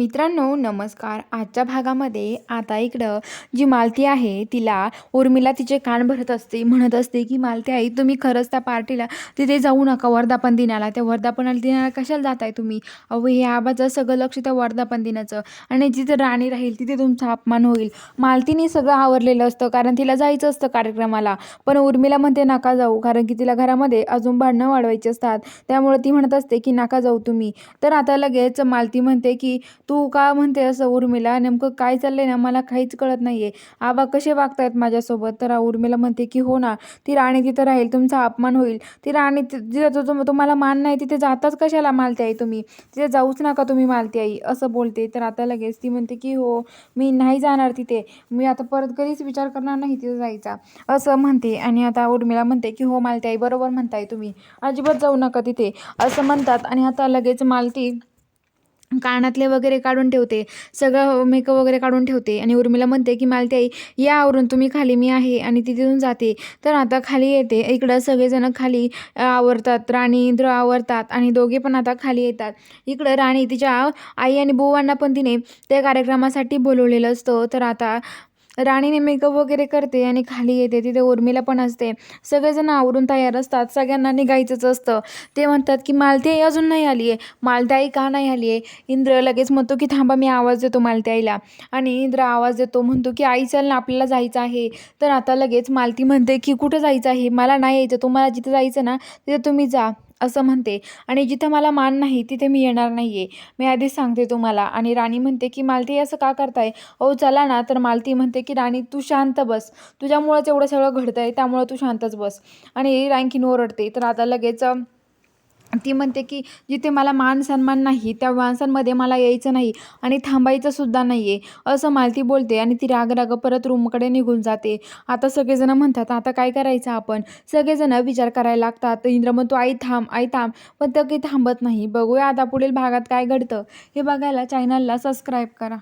मित्रांनो नमस्कार. आजच्या भागामध्ये आता इकडं जी मालती आहे तिला उर्मिला तिचे कान भरत असते म्हणत असते की मालती आई तुम्ही खरंच त्या पार्टीला तिथे जाऊ नका वर्धापन दिनाला. त्या वर्धापन दिनाला कशाला जाताय तुम्ही? अहो हे आबाचं सगळं लक्ष त्या वर्धापन दिनाचं. आणि जिथे राणी राहील तिथे तुमचा अपमान होईल. मालतीने सगळं आवरलेलं असतं कारण तिला जायचं असतं कार्यक्रमाला. पण उर्मिला म्हणते नका जाऊ. कारण की तिला घरामध्ये अजून भांडणं वाढवायची असतात. त्यामुळे ती म्हणत असते की नका जाऊ तुम्ही. तर आता लगेच मालती म्हणते की तू का म्हणते असं उर्मिला? नेमकं काय चाललंय ना? मला काहीच कळत नाही आहे आबा कसे वागतायत माझ्यासोबत? तर उर्मिला म्हणते की हो ना ती राणी तिथं राहील तुमचा अपमान होईल. ती राणी तिथं तुम्हाला मान नाही तिथे जाताच कशाला मालते आई तुम्ही? तिथे जाऊच नका तुम्ही मालते आई असं बोलते. तर आता लगेच ती म्हणते की हो मी नाही जाणार तिथे. मी आता परत कधीच विचार करणार नाही तिथे जायचा असं म्हणते. आणि आता उर्मिला म्हणते की हो मालती आई बरोबर म्हणताय तुम्ही. अजिबात जाऊ नका तिथे असं म्हणतात. आणि आता लगेच मालती कानातले वगैरे काढून ठेवते सगळं मेकअप वगैरे काढून ठेवते आणि उर्मिला म्हणते की मला आई या आवरून तुम्ही खाली मी आहे आणि ती तिथून जाते. तर आता खाली येते. इकडं सगळेजण खाली आवरतात. राणी इंद्र आवरतात आणि दोघे पण आता खाली येतात. इकडं राणी तिच्या आई आणि बुवांना पण तिने त्या कार्यक्रमासाठी बोलवलेलं असतं. तर आता राणीने मेकअप वगैरे करते आणि खाली येते तिथे उर्मिला पण असते. सगळेजण आवरून तयार असतात सगळ्यांना निघायचंच असतं. ते म्हणतात की मालती आई अजून नाही आली आहे मालती आई का नाही आली आहे इंद्र लगेच म्हणतो की थांबा मी आवाज देतो मालती आईला. आणि इंद्र आवाज देतो म्हणतो की आई चल ना आपल्याला जायचं आहे. तर आता लगेच मालती म्हणते की कुठं जायचं आहे? मला नाही यायचं तुम्हाला जिथे जायचं ना तिथे तुम्ही जा. असं म्हणते. आणि जिथं मला मान नाही तिथे मी येणार नाही आहे मी आधीच सांगते तुम्हाला. आणि राणी म्हणते की मालती असं का करताय? हो चला ना. तर मालती म्हणते की राणी तू शांत बस. तुझ्यामुळंच एवढं सगळं घडतं आहे त्यामुळं तू शांतच बस. आणि रँकीन ओरडते. तर आता लगेच ती म्हणते की जिथे मला मान सन्मान नाही त्या माणसांमध्ये मला यायचं नाही आणि थांबायचं सुद्धा नाही आहे असं मालती बोलते आणि ती राग राग परत रूमकडे निघून जाते. आता सगळेजण म्हणतात आता काय करायचं आपण? सगळेजण विचार करायला लागतात इंद्र म्हणतो आई थांब आई थांब. पण तर काही थांबत नाही. बघूया आता पुढील भागात काय घडतं. हे बघायला चॅनलला सबस्क्राईब करा.